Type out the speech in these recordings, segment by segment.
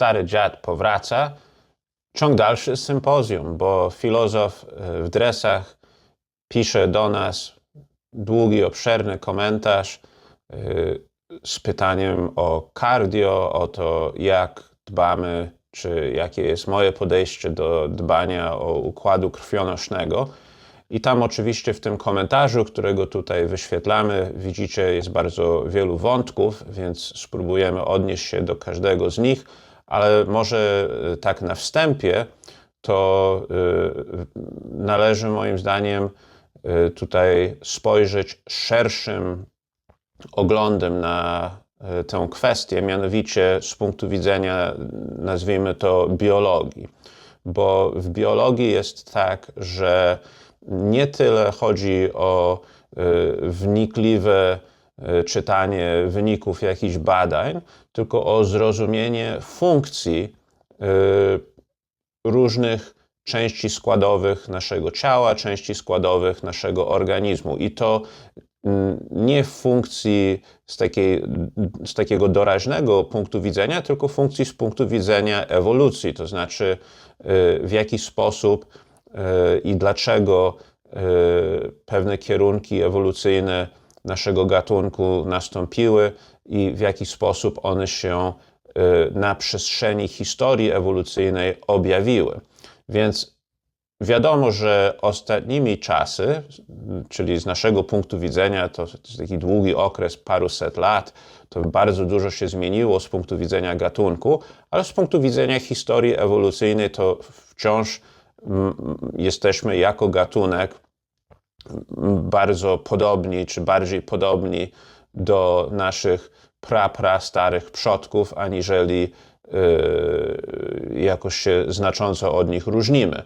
stary dziad powraca. Ciąg dalszy sympozjum, bo filozof e, w dresach pisze do nas długi, obszerny komentarz e, z pytaniem o cardio, o to, jak dbamy, czy jakie jest moje podejście do dbania o układu krwionośnego. I tam oczywiście w tym komentarzu, którego tutaj wyświetlamy, widzicie, jest bardzo wielu wątków, więc spróbujemy odnieść się do każdego z nich, ale może e, tak na wstępie to e, należy moim zdaniem e, tutaj spojrzeć szerszym oglądem na tę kwestię, mianowicie z punktu widzenia, nazwijmy to, biologii. Bo w biologii jest tak, że nie tyle chodzi o y, wnikliwe y, czytanie wyników jakichś badań, tylko o zrozumienie funkcji y, różnych części składowych naszego ciała, części składowych naszego organizmu. I to mm, nie funkcji z, takiej, z takiego doraźnego punktu widzenia, tylko funkcji z punktu widzenia ewolucji, to znaczy w jaki sposób E, i dlaczego e, pewne kierunki ewolucyjne naszego gatunku nastąpiły i w jaki sposób one się e, na przestrzeni historii ewolucyjnej objawiły. Więc wiadomo, że ostatnimi czasy, czyli z naszego punktu widzenia, to jest taki długi okres, paruset lat, to bardzo dużo się zmieniło z punktu widzenia gatunku, ale z punktu widzenia historii ewolucyjnej to wciąż jesteśmy jako gatunek bardzo podobni, czy bardziej podobni do naszych pra, pra starych przodków, aniżeli yy, jakoś się znacząco od nich różnimy.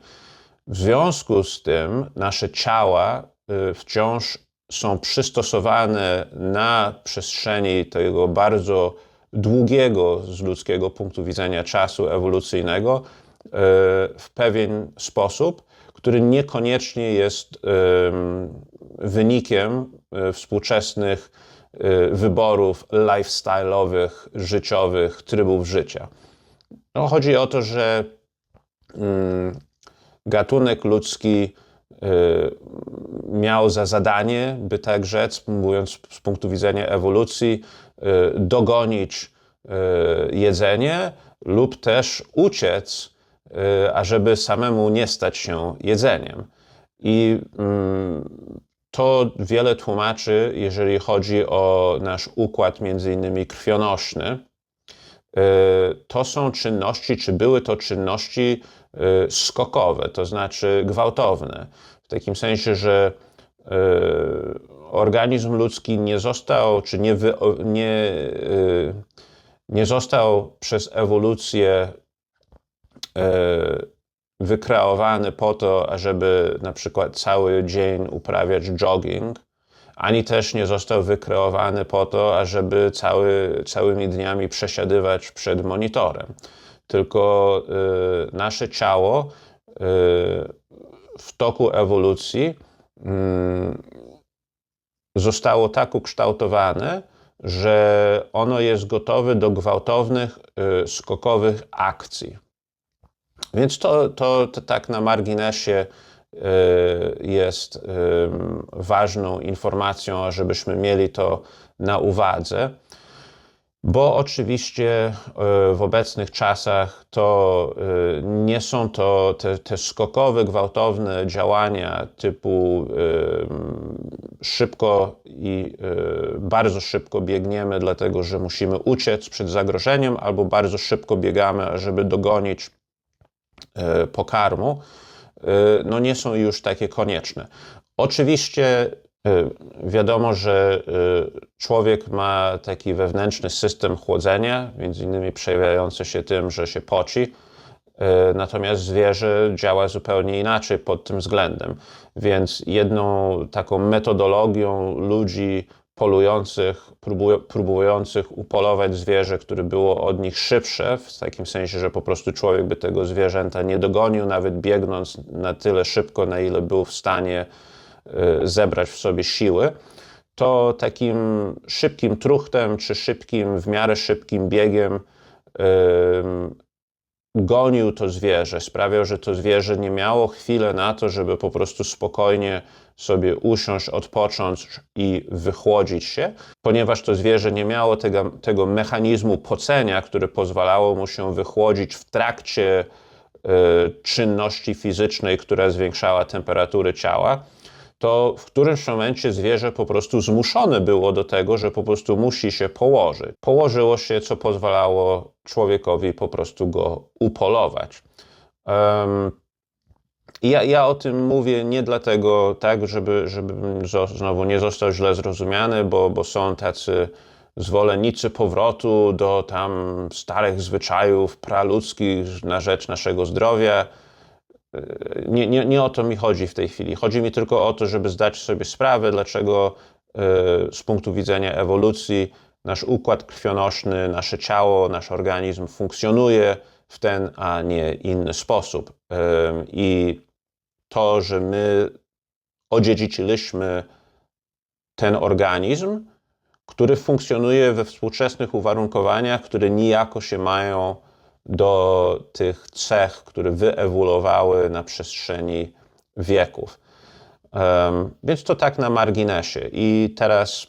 W związku z tym nasze ciała yy, wciąż są przystosowane na przestrzeni tego bardzo długiego z ludzkiego punktu widzenia czasu ewolucyjnego E, w pewien sposób, który niekoniecznie jest wynikiem e, współczesnych e, wyborów lifestyle'owych, życiowych, trybów życia. No, chodzi o to, że mm, gatunek ludzki miał za zadanie, by tak rzec, mówiąc z punktu widzenia ewolucji, dogonić jedzenie lub też uciec ażeby samemu nie stać się jedzeniem. I mm, to wiele tłumaczy, jeżeli chodzi o nasz układ, między innymi krwionośny. Y, to są czynności, czy były to czynności y, skokowe, to znaczy gwałtowne. W takim sensie, że organizm ludzki nie został, czy nie, nie, nie został przez ewolucję wykreowany po to, ażeby na przykład cały dzień uprawiać jogging, ani też nie został wykreowany po to, ażeby cały, całymi dniami przesiadywać przed monitorem. Tylko y, nasze ciało y, w toku ewolucji y, zostało tak ukształtowane, że ono jest gotowe do gwałtownych, skokowych akcji. Więc to, to, to tak na marginesie y, jest y, ważną informacją, żebyśmy mieli to na uwadze, bo oczywiście y, w obecnych czasach to nie są to te, te skokowe, gwałtowne działania typu szybko i bardzo szybko biegniemy, dlatego że musimy uciec przed zagrożeniem, albo bardzo szybko biegamy, żeby dogonić pokarmu, e, no nie są już takie konieczne. Oczywiście e, wiadomo, że człowiek ma taki wewnętrzny system chłodzenia, między innymi przejawiający się tym, że się poci, natomiast zwierzę działa zupełnie inaczej pod tym względem. Więc jedną taką metodologią ludzi polujących, próbujących upolować zwierzę, które było od nich szybsze, w takim sensie, że po prostu człowiek by tego zwierzęta nie dogonił, nawet biegnąc na tyle szybko, na ile był w stanie y, zebrać w sobie siły, to takim szybkim truchtem, czy szybkim, w miarę szybkim biegiem gonił to zwierzę, sprawiał, że to zwierzę nie miało chwilę na to, żeby po prostu spokojnie sobie usiąść, odpocząć i wychłodzić się, ponieważ to zwierzę nie miało tego, tego mechanizmu pocenia, który pozwalało mu się wychłodzić w trakcie y, czynności fizycznej, która zwiększała temperaturę ciała, to w którymś momencie zwierzę po prostu zmuszone było do tego, że po prostu musi się położyć. Położyło się, co pozwalało człowiekowi po prostu go upolować. Ja, ja o tym mówię nie dlatego, tak, żeby, żeby znowu nie został źle zrozumiany, bo, bo są tacy zwolennicy powrotu do tam starych zwyczajów praludzkich na rzecz naszego zdrowia. Nie, nie, nie o to mi chodzi w tej chwili. Chodzi mi tylko o to, żeby zdać sobie sprawę, dlaczego e, z punktu widzenia ewolucji nasz układ krwionośny, nasze ciało, nasz organizm funkcjonuje w ten, a nie inny sposób. I to, że my odziedziczyliśmy ten organizm, który funkcjonuje we współczesnych uwarunkowaniach, które nijako się mają do tych cech, które wyewoluowały na przestrzeni wieków. Um, więc to tak na marginesie. I teraz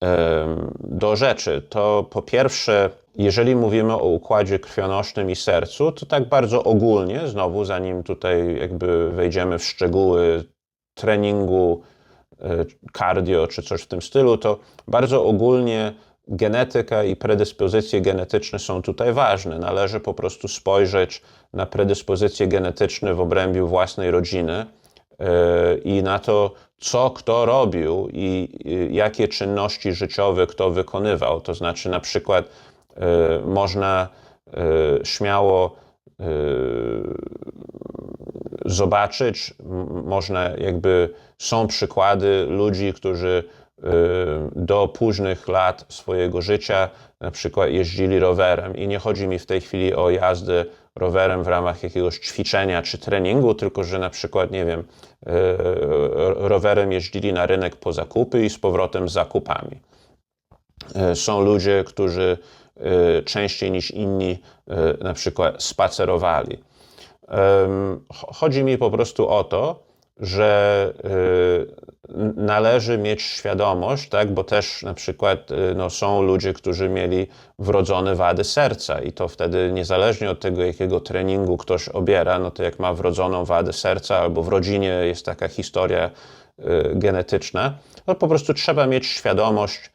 um, do rzeczy. To po pierwsze, jeżeli mówimy o układzie krwionośnym i sercu, to tak bardzo ogólnie, znowu zanim tutaj jakby wejdziemy w szczegóły treningu, e, cardio czy coś w tym stylu, to bardzo ogólnie genetyka i predyspozycje genetyczne są tutaj ważne. Należy po prostu spojrzeć na predyspozycje genetyczne w obrębie własnej rodziny e, i na to, co kto robił i jakie czynności życiowe kto wykonywał. To znaczy, na przykład, można e, śmiało zobaczyć, można jakby, są przykłady ludzi, którzy do późnych lat swojego życia na przykład jeździli rowerem. I nie chodzi mi w tej chwili o jazdę rowerem w ramach jakiegoś ćwiczenia czy treningu, tylko że na przykład, nie wiem, rowerem jeździli na rynek po zakupy i z powrotem z zakupami. Są ludzie, którzy częściej niż inni na przykład spacerowali. Chodzi mi po prostu o to, że y, należy mieć świadomość, tak, bo też na przykład y, no, są ludzie, którzy mieli wrodzone wady serca i to wtedy niezależnie od tego, jakiego treningu ktoś obiera, no to jak ma wrodzoną wadę serca albo w rodzinie jest taka historia y, genetyczna, to po prostu trzeba mieć świadomość,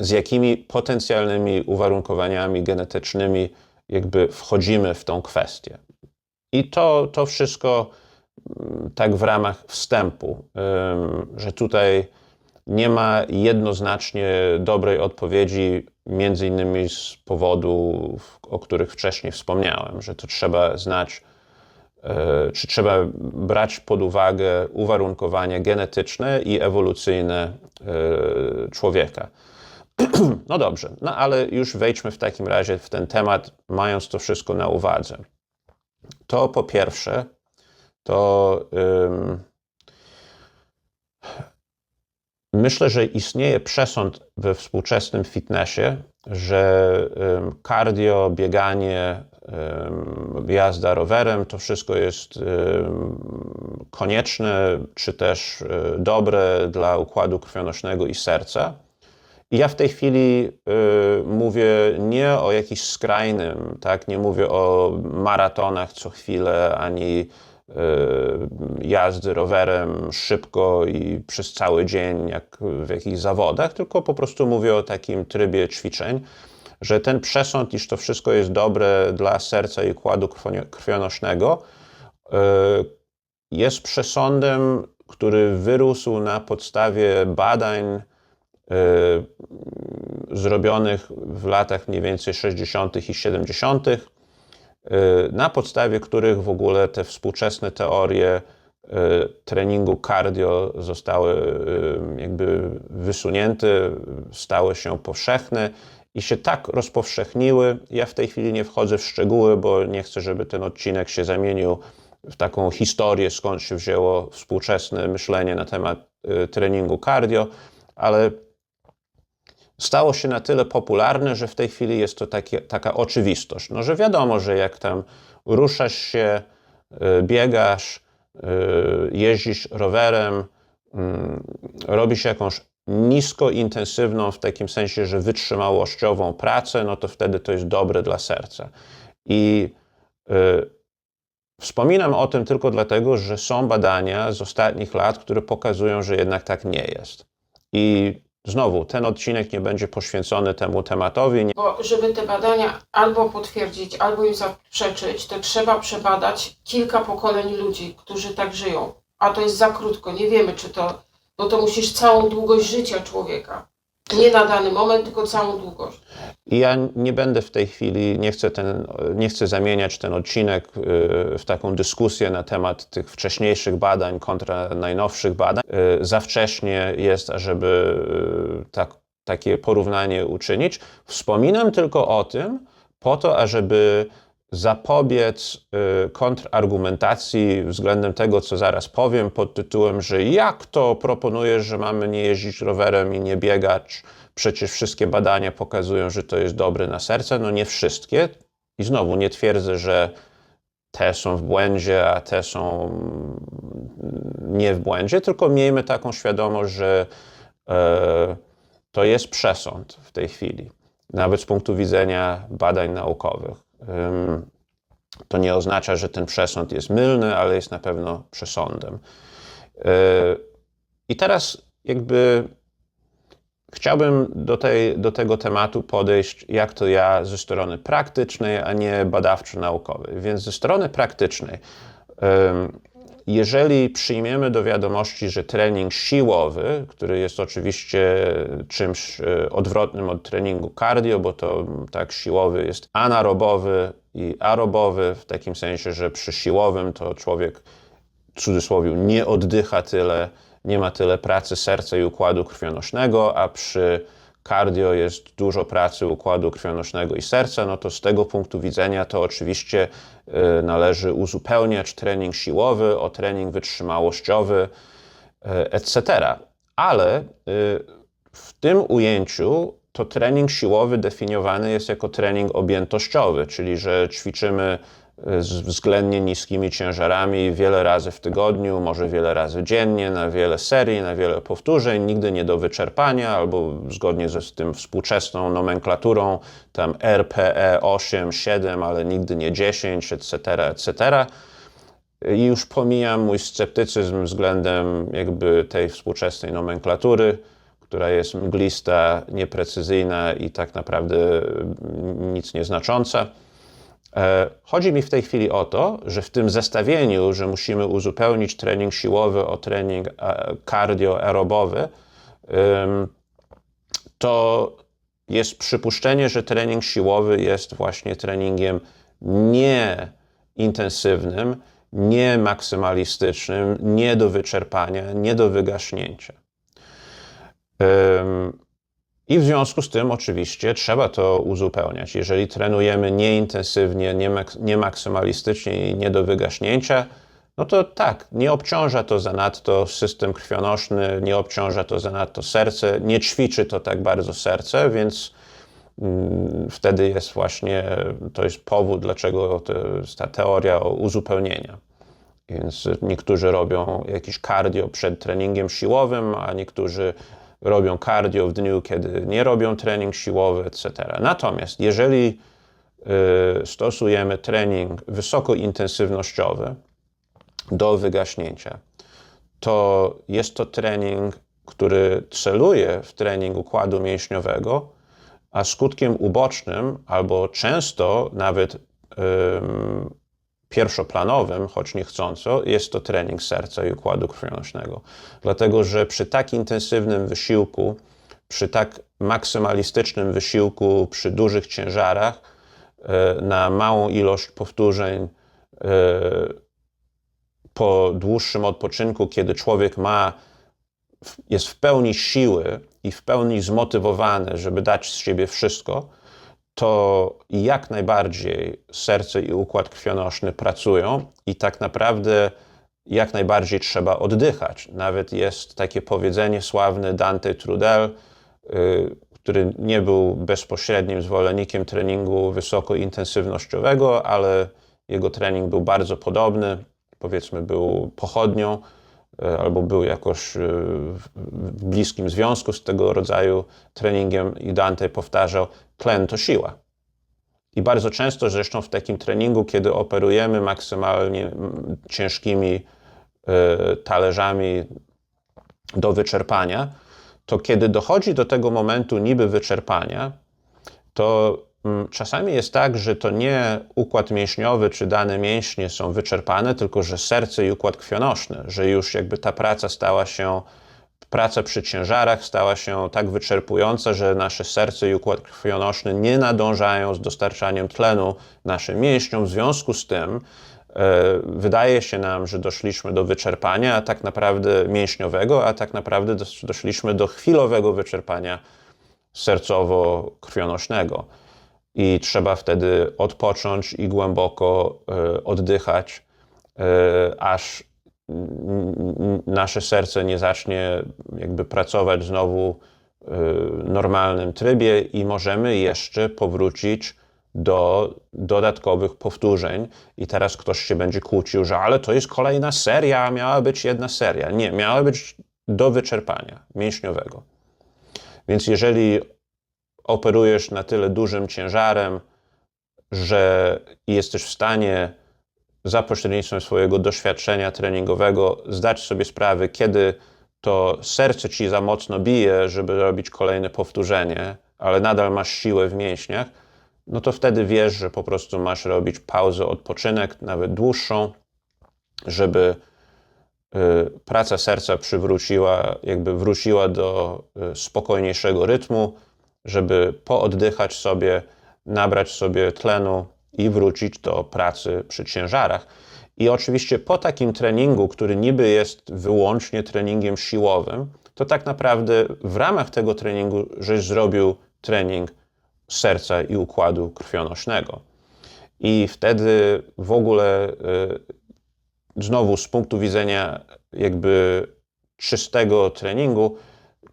z jakimi potencjalnymi uwarunkowaniami genetycznymi jakby wchodzimy w tą kwestię. I to, to wszystko mm, tak w ramach wstępu, że tutaj nie ma jednoznacznie dobrej odpowiedzi, między innymi z powodów, o których wcześniej wspomniałem, że to trzeba znać, e, czy trzeba brać pod uwagę uwarunkowania genetyczne i ewolucyjne e, człowieka. No dobrze, no ale już wejdźmy w takim razie w ten temat, mając to wszystko na uwadze. To po pierwsze, to myślę, że istnieje przesąd we współczesnym fitnessie, że cardio, bieganie, jazda rowerem to wszystko jest konieczne, czy też e, dobre dla układu krwionośnego i serca. I ja w tej chwili y, mówię nie o jakimś skrajnym, tak? nie mówię o maratonach co chwilę, ani y, jazdy rowerem szybko i przez cały dzień, jak w jakichś zawodach, tylko po prostu mówię o takim trybie ćwiczeń, że ten przesąd, iż to wszystko jest dobre dla serca i układu krwionośnego, y, jest przesądem, który wyrósł na podstawie badań, zrobionych w latach mniej więcej 60. i 70., y, na podstawie których w ogóle te współczesne teorie y, treningu cardio zostały jakby wysunięte, stały się powszechne i się tak rozpowszechniły. Ja w tej chwili nie wchodzę w szczegóły, bo nie chcę, żeby ten odcinek się zamienił w taką historię, skąd się wzięło współczesne myślenie na temat treningu cardio, ale stało się na tyle popularne, że w tej chwili jest to taka oczywistość. No, że wiadomo, że jak tam ruszasz się, y, biegasz, y, jeździsz rowerem, mm, robisz jakąś niskointensywną, w takim sensie, że wytrzymałościową pracę, no to wtedy to jest dobre dla serca. I y, wspominam o tym tylko dlatego, że są badania z ostatnich lat, które pokazują, że jednak tak nie jest. I znowu, ten odcinek nie będzie poświęcony temu tematowi. Bo żeby te badania albo potwierdzić, albo im zaprzeczyć, to trzeba przebadać kilka pokoleń ludzi, którzy tak żyją. A to jest za krótko, nie wiemy czy to, bo to musisz całą długość życia człowieka. Nie na dany moment, tylko całą długość. Ja nie będę w tej chwili, nie chcę, ten, nie chcę zamieniać ten odcinek y, w taką dyskusję na temat tych wcześniejszych badań kontra najnowszych badań. Y, Za wcześnie jest, ażeby y, tak, takie porównanie uczynić. Wspominam tylko o tym po to, ażeby zapobiec y, kontrargumentacji względem tego, co zaraz powiem, pod tytułem, że jak to proponujesz, że mamy nie jeździć rowerem i nie biegać? Przecież wszystkie badania pokazują, że to jest dobre na serce. No nie wszystkie. I znowu nie twierdzę, że te są w błędzie, a te są nie w błędzie, tylko miejmy taką świadomość, że e, to jest przesąd w tej chwili, nawet z punktu widzenia badań naukowych. To nie oznacza, że ten przesąd jest mylny, ale jest na pewno przesądem. Yy, I teraz jakby chciałbym do, tej, do tego tematu podejść, jak to ja ze strony praktycznej, a nie badawczo-naukowej. Więc ze strony praktycznej, jeżeli przyjmiemy do wiadomości, że trening siłowy, który jest oczywiście czymś e, odwrotnym od treningu cardio, bo to tak siłowy jest anaerobowy i aerobowy, w takim sensie, że przy siłowym to człowiek w cudzysłowie nie oddycha tyle, nie ma tyle pracy serca i układu krwionośnego, a przy cardio jest dużo pracy układu krwionośnego i serca, no to z tego punktu widzenia to oczywiście y, należy uzupełniać trening siłowy o trening wytrzymałościowy, y, etc. Ale y, w tym ujęciu to trening siłowy definiowany jest jako trening objętościowy, czyli że ćwiczymy względnie niskimi ciężarami wiele razy w tygodniu, może wiele razy dziennie, na wiele serii, na wiele powtórzeń, nigdy nie do wyczerpania, albo zgodnie ze tym współczesną nomenklaturą, tam RPE 8, 7, ale nigdy nie 10, etc., etc. I już pomijam mój sceptycyzm względem jakby tej współczesnej nomenklatury, która jest mglista, nieprecyzyjna i tak naprawdę nic nieznacząca. E, Chodzi mi w tej chwili o to, że w tym zestawieniu, że musimy uzupełnić trening siłowy o trening e, cardio-aerobowy, ym, to jest przypuszczenie, że trening siłowy jest właśnie treningiem nieintensywnym, nie maksymalistycznym, nie do wyczerpania, nie do wygaśnięcia. I w związku z tym oczywiście trzeba to uzupełniać. Jeżeli trenujemy nieintensywnie, nie, mak- nie maksymalistycznie i nie do wygaśnięcia, no to tak, nie obciąża to zanadto system krwionośny, nie obciąża to zanadto serce, nie ćwiczy to tak bardzo serce, więc mm, wtedy jest właśnie, to jest powód, dlaczego to ta teoria uzupełnienia. Więc niektórzy robią jakiś cardio przed treningiem siłowym, a niektórzy robią cardio w dniu, kiedy nie robią trening siłowy, etc. Natomiast jeżeli y, stosujemy trening wysokointensywnościowy do wygaśnięcia, to jest to trening, który celuje w trening układu mięśniowego, a skutkiem ubocznym albo często nawet pierwszoplanowym, choć niechcąco, jest to trening serca i układu krwionośnego. Dlatego, że przy tak intensywnym wysiłku, przy tak maksymalistycznym wysiłku, przy dużych ciężarach, e, na małą ilość powtórzeń, e, po dłuższym odpoczynku, kiedy człowiek ma, jest w pełni siły i w pełni zmotywowany, żeby dać z siebie wszystko, to jak najbardziej serce i układ krwionośny pracują i tak naprawdę jak najbardziej trzeba oddychać. Nawet jest takie powiedzenie sławne Dante Trudel, y, który nie był bezpośrednim zwolennikiem treningu wysokointensywnościowego, ale jego trening był bardzo podobny. Powiedzmy, był pochodnią e, albo był jakoś w w bliskim związku z tego rodzaju treningiem i Dante powtarzał, tlen to siła. I bardzo często zresztą w takim treningu, kiedy operujemy maksymalnie ciężkimi e, talerzami do wyczerpania, to kiedy dochodzi do tego momentu niby wyczerpania, to czasami jest tak, że to nie układ mięśniowy czy dane mięśnie są wyczerpane, tylko że serce i układ krwionośny, że już jakby ta praca stała się, praca przy ciężarach stała się tak wyczerpująca, że nasze serce i układ krwionośny nie nadążają z dostarczaniem tlenu naszym mięśniom. W związku z tym e, wydaje się nam, że doszliśmy do wyczerpania, a tak naprawdę mięśniowego, a tak naprawdę dos- doszliśmy do chwilowego wyczerpania sercowo-krwionośnego. I trzeba wtedy odpocząć i głęboko e, oddychać, e, aż nasze serce nie zacznie jakby pracować znowu w normalnym trybie i możemy jeszcze powrócić do dodatkowych powtórzeń. I teraz ktoś się będzie kłócił, że ale to jest kolejna seria, miała być jedna seria. Nie, miała być do wyczerpania mięśniowego. Więc jeżeli operujesz na tyle dużym ciężarem, że jesteś w stanie za pośrednictwem swojego doświadczenia treningowego zdać sobie sprawę, kiedy to serce ci za mocno bije, żeby robić kolejne powtórzenie, ale nadal masz siłę w mięśniach, no to wtedy wiesz, że po prostu masz robić pauzę, odpoczynek, nawet dłuższą, żeby y, praca serca przywróciła, jakby wróciła do y, spokojniejszego rytmu, żeby pooddychać sobie, nabrać sobie tlenu i wrócić do pracy przy ciężarach. I oczywiście po takim treningu, który niby jest wyłącznie treningiem siłowym, to tak naprawdę w ramach tego treningu żeś zrobił trening serca i układu krwionośnego. I wtedy w ogóle y, znowu z punktu widzenia jakby czystego treningu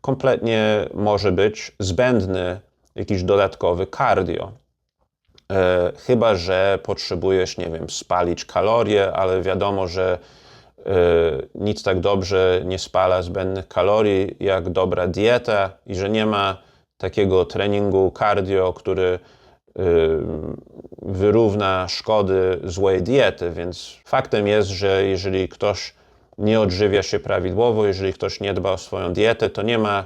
kompletnie może być zbędny jakiś dodatkowy cardio. E, chyba, że potrzebujesz, nie wiem, spalić kalorie, ale wiadomo, że e, nic tak dobrze nie spala zbędnych kalorii jak dobra dieta i że nie ma takiego treningu cardio, który y, wyrówna szkody złej diety, więc faktem jest, że jeżeli ktoś nie odżywia się prawidłowo, jeżeli ktoś nie dba o swoją dietę, to nie ma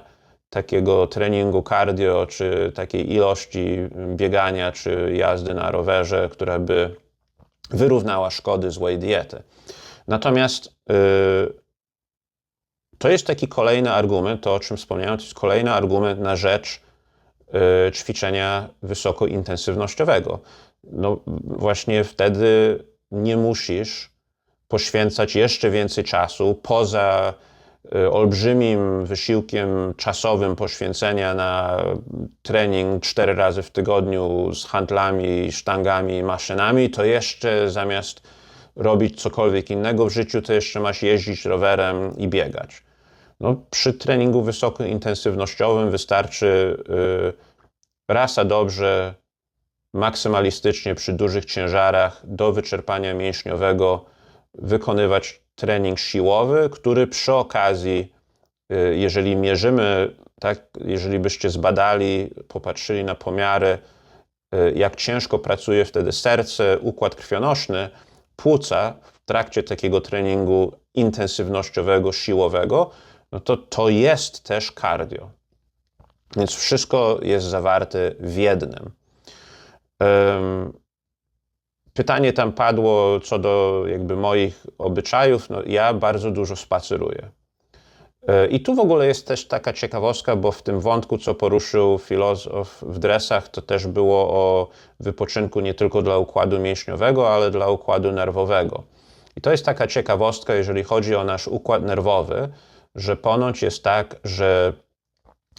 takiego treningu cardio, czy takiej ilości biegania, czy jazdy na rowerze, która by wyrównała szkody złej diety. Natomiast y, to jest taki kolejny argument, to o czym wspomniałem, to jest kolejny argument na rzecz y, ćwiczenia wysokointensywnościowego. No właśnie wtedy nie musisz poświęcać jeszcze więcej czasu poza olbrzymim wysiłkiem czasowym poświęcenia na trening cztery razy w tygodniu z handlami, sztangami, maszynami, to jeszcze zamiast robić cokolwiek innego w życiu, to jeszcze masz jeździć rowerem i biegać. No, przy treningu wysokointensywnościowym wystarczy y, rasa dobrze, maksymalistycznie przy dużych ciężarach do wyczerpania mięśniowego wykonywać trening siłowy, który przy okazji, y, jeżeli mierzymy, tak, jeżeli byście zbadali, popatrzyli na pomiary, y, jak ciężko pracuje wtedy serce, układ krwionośny, płuca w trakcie takiego treningu intensywnościowego, siłowego, no to to jest też cardio. Więc wszystko jest zawarte w jednym. Pytanie tam padło co do jakby moich obyczajów. No, ja bardzo dużo spaceruję. E, I tu w ogóle jest też taka ciekawostka, bo w tym wątku, co poruszył filozof w dresach, to też było o wypoczynku nie tylko dla układu mięśniowego, ale dla układu nerwowego. I to jest taka ciekawostka, jeżeli chodzi o nasz układ nerwowy, że ponoć jest tak, że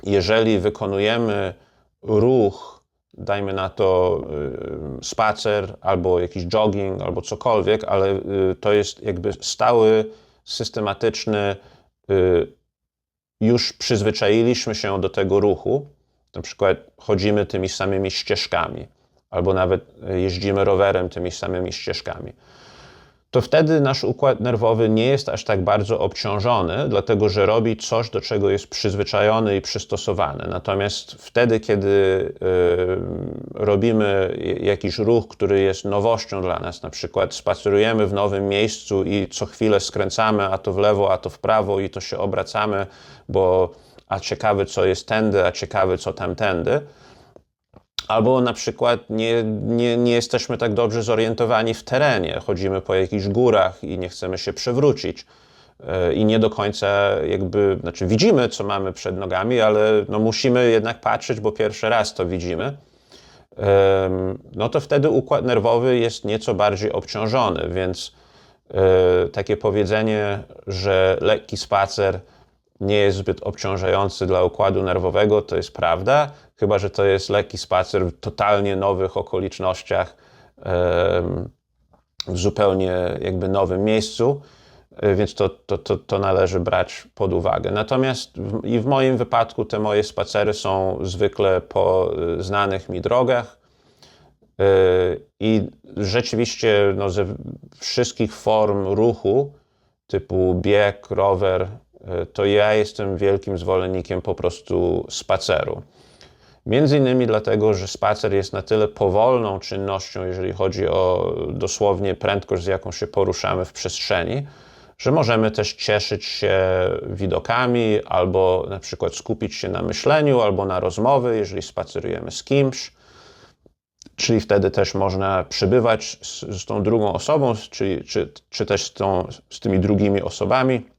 jeżeli wykonujemy ruch, dajmy na to y, spacer, albo jakiś jogging, albo cokolwiek, ale y, to jest jakby stały, systematyczny, y, już przyzwyczailiśmy się do tego ruchu. Na przykład chodzimy tymi samymi ścieżkami, albo nawet jeździmy rowerem tymi samymi ścieżkami, to wtedy nasz układ nerwowy nie jest aż tak bardzo obciążony, dlatego że robi coś, do czego jest przyzwyczajony i przystosowany. Natomiast wtedy, kiedy y, robimy jakiś ruch, który jest nowością dla nas, na przykład spacerujemy w nowym miejscu i co chwilę skręcamy, a to w lewo, a to w prawo i to się obracamy, bo a ciekawy co jest tędy, a ciekawy co tamtędy, Albo na przykład nie, nie, nie jesteśmy tak dobrze zorientowani w terenie, chodzimy po jakichś górach i nie chcemy się przewrócić e, i nie do końca jakby, znaczy widzimy, co mamy przed nogami, ale no musimy jednak patrzeć, bo pierwszy raz to widzimy. No to wtedy układ nerwowy jest nieco bardziej obciążony, więc e, takie powiedzenie, że lekki spacer nie jest zbyt obciążający dla układu nerwowego, to jest prawda, chyba że to jest lekki spacer w totalnie nowych okolicznościach, w zupełnie jakby nowym miejscu, e, więc to, to, to, to należy brać pod uwagę. Natomiast w, i w moim wypadku te moje spacery są zwykle po e, znanych mi drogach. E, I rzeczywiście no, ze wszystkich form ruchu, typu bieg, rower, to ja jestem wielkim zwolennikiem po prostu spaceru. Między innymi dlatego, że spacer jest na tyle powolną czynnością, jeżeli chodzi o dosłownie prędkość, z jaką się poruszamy w przestrzeni, że możemy też cieszyć się widokami, albo na przykład skupić się na myśleniu, albo na rozmowy, jeżeli spacerujemy z kimś. Czyli wtedy też można przybywać z, z tą drugą osobą, czyli, czy, czy też z, tą, z tymi drugimi osobami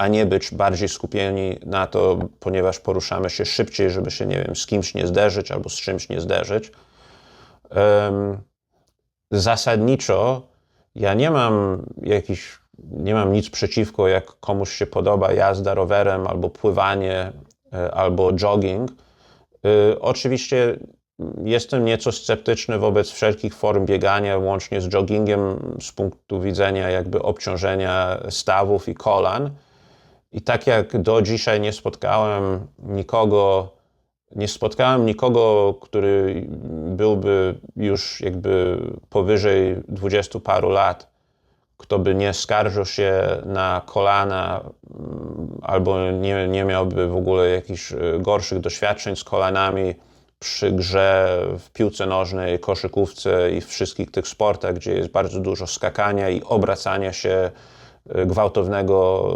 a nie być bardziej skupieni na to, ponieważ poruszamy się szybciej, żeby się, nie wiem, z kimś nie zderzyć albo z czymś nie zderzyć. Zasadniczo ja nie mam jakiś, nie mam nic przeciwko, jak komuś się podoba jazda rowerem albo pływanie e, albo jogging. E, oczywiście jestem nieco sceptyczny wobec wszelkich form biegania, łącznie z joggingiem, z punktu widzenia jakby obciążenia stawów i kolan. I tak jak do dzisiaj nie spotkałem nikogo, nie spotkałem nikogo, który byłby już jakby powyżej dwudziestu paru lat, kto by nie skarżył się na kolana mm, albo nie, nie miałby w ogóle jakichś y, gorszych doświadczeń z kolanami przy grze w piłce nożnej, koszykówce i wszystkich tych sportach, gdzie jest bardzo dużo skakania i obracania się gwałtownego,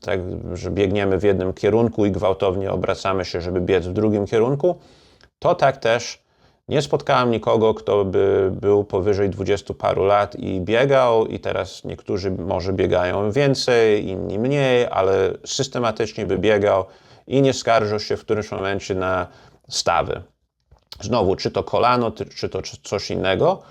tak, że biegniemy w jednym kierunku i gwałtownie obracamy się, żeby biec w drugim kierunku, to tak też nie spotkałem nikogo, kto by był powyżej dwudziestu paru lat i biegał, i teraz niektórzy może biegają więcej, inni mniej, ale systematycznie by biegał i nie skarżył się w którymś momencie na stawy. Znowu, czy to kolano, czy to coś innego,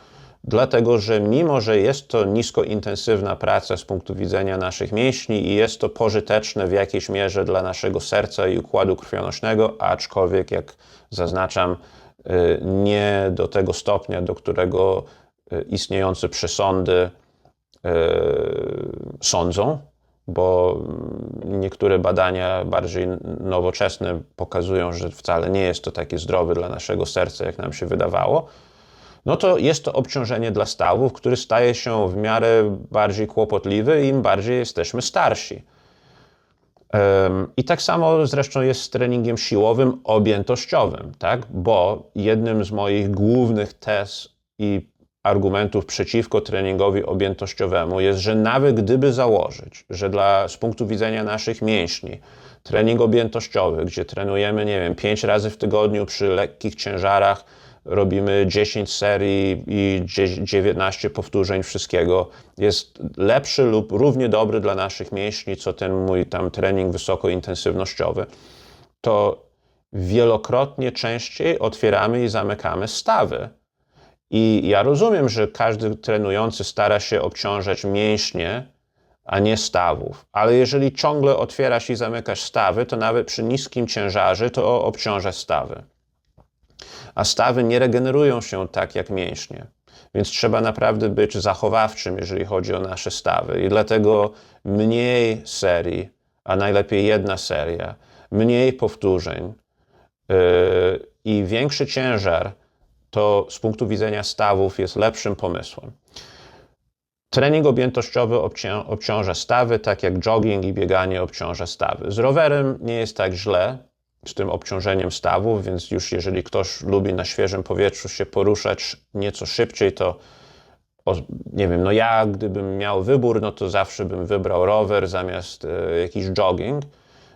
dlatego że mimo, że jest to niskointensywna praca z punktu widzenia naszych mięśni i jest to pożyteczne w jakiejś mierze dla naszego serca i układu krwionośnego, aczkolwiek, jak zaznaczam, y, nie do tego stopnia, do którego y, istniejące przesądy y, sądzą, bo niektóre badania bardziej nowoczesne pokazują, że wcale nie jest to takie zdrowe dla naszego serca, jak nam się wydawało no to jest to obciążenie dla stawów, który staje się w miarę bardziej kłopotliwy, im bardziej jesteśmy starsi. I tak samo zresztą jest z treningiem siłowym objętościowym, tak? bo jednym z moich głównych tez i argumentów przeciwko treningowi objętościowemu jest, że nawet gdyby założyć, że dla, z punktu widzenia naszych mięśni, trening objętościowy, gdzie trenujemy, nie wiem, 5 razy w tygodniu przy lekkich ciężarach, robimy 10 serii i 19 powtórzeń wszystkiego, jest lepszy lub równie dobry dla naszych mięśni, co ten mój tam trening wysokointensywnościowy, to wielokrotnie częściej otwieramy i zamykamy stawy. I ja rozumiem, że każdy trenujący stara się obciążać mięśnie, a nie stawów. Ale jeżeli ciągle otwierasz i zamykasz stawy, to nawet przy niskim ciężarze to obciąża stawy a stawy nie regenerują się tak jak mięśnie. Więc trzeba naprawdę być zachowawczym, jeżeli chodzi o nasze stawy. I dlatego mniej serii, a najlepiej jedna seria, mniej powtórzeń, i większy ciężar to z punktu widzenia stawów jest lepszym pomysłem. Trening objętościowy obcią- obciąża stawy, tak jak jogging i bieganie obciąża stawy. Z rowerem nie jest tak źle z tym obciążeniem stawów, więc już jeżeli ktoś lubi na świeżym powietrzu się poruszać nieco szybciej, to nie wiem, no ja gdybym miał wybór, no to zawsze bym wybrał rower zamiast e, jakiś jogging,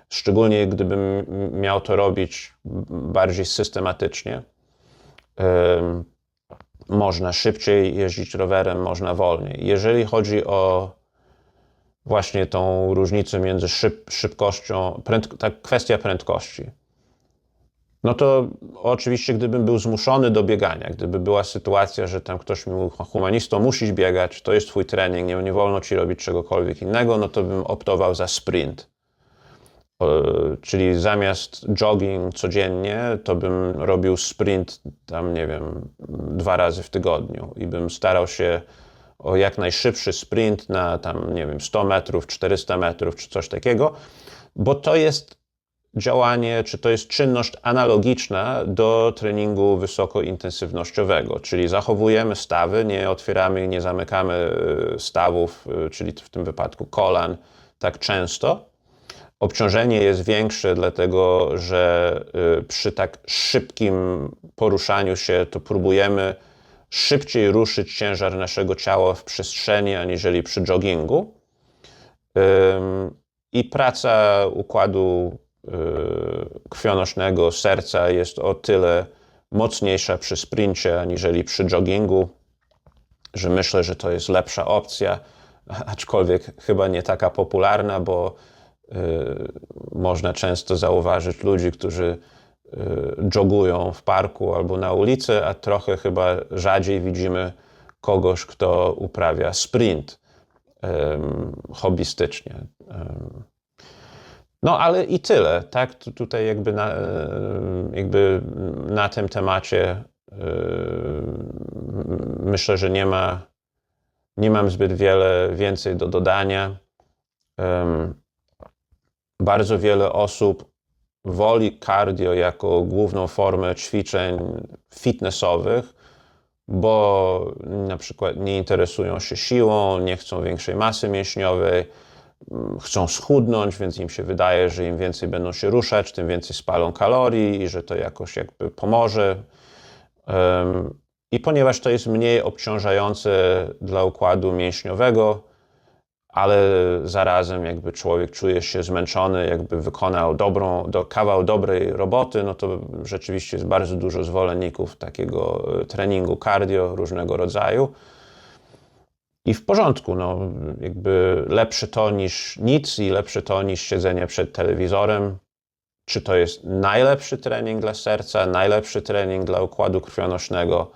szczególnie gdybym miał to robić bardziej systematycznie. Em, można szybciej jeździć rowerem, można wolniej. Jeżeli chodzi o właśnie tą różnicę między szyb, szybkością, prędk, ta kwestia prędkości, no to oczywiście, gdybym był zmuszony do biegania, gdyby była sytuacja, że tam ktoś mi mówił, humanisto, musisz biegać, to jest twój trening, nie, nie wolno ci robić czegokolwiek innego, no to bym optował za sprint. E, Czyli zamiast jogging codziennie, to bym robił sprint tam, nie wiem, dwa razy w tygodniu i bym starał się o jak najszybszy sprint na tam, nie wiem, 100 metrów, 400 metrów czy coś takiego, bo to jest działanie, czy to jest czynność analogiczna do treningu wysokointensywnościowego, czyli zachowujemy stawy, nie otwieramy nie zamykamy y, stawów, y, czyli w tym wypadku kolan, tak często. Obciążenie jest większe, dlatego że y, przy tak szybkim poruszaniu się to próbujemy szybciej ruszyć ciężar naszego ciała w przestrzeni, aniżeli przy joggingu. I praca układu y, krwionośnego serca jest o tyle mocniejsza przy sprincie, aniżeli przy joggingu, że myślę, że to jest lepsza opcja, aczkolwiek chyba nie taka popularna, bo y, można często zauważyć ludzi, którzy jogują w parku albo na ulicy, a trochę chyba rzadziej widzimy kogoś, kto uprawia sprint hobbystycznie. No, ale i tyle, tak? Tu- Tutaj jakby na, em, jakby na tym temacie em, myślę, że nie ma, nie mam zbyt wiele więcej do dodania. Bardzo wiele osób woli cardio jako główną formę ćwiczeń fitnessowych, bo na przykład nie interesują się siłą, nie chcą większej masy mięśniowej, mm, chcą schudnąć, więc im się wydaje, że im więcej będą się ruszać, tym więcej spalą kalorii i że to jakoś jakby pomoże. I ponieważ to jest mniej obciążające dla układu mięśniowego, ale zarazem jakby człowiek czuje się zmęczony, jakby wykonał dobrą, do, kawał dobrej roboty, no to rzeczywiście jest bardzo dużo zwolenników takiego e, treningu cardio różnego rodzaju. I w porządku, no, jakby lepsze to niż nic i lepsze to niż siedzenie przed telewizorem. Czy to jest najlepszy trening dla serca, najlepszy trening dla układu krwionośnego,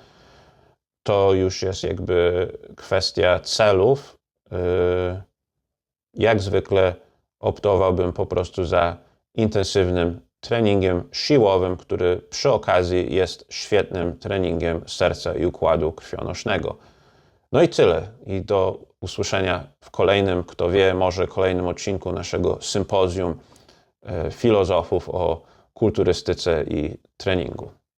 to już jest jakby kwestia celów. Yy, jak zwykle optowałbym po prostu za intensywnym treningiem siłowym, który przy okazji jest świetnym treningiem serca i układu krwionośnego. No i tyle. I do usłyszenia w kolejnym, kto wie, może kolejnym odcinku naszego sympozjum e, filozofów o kulturystyce i treningu.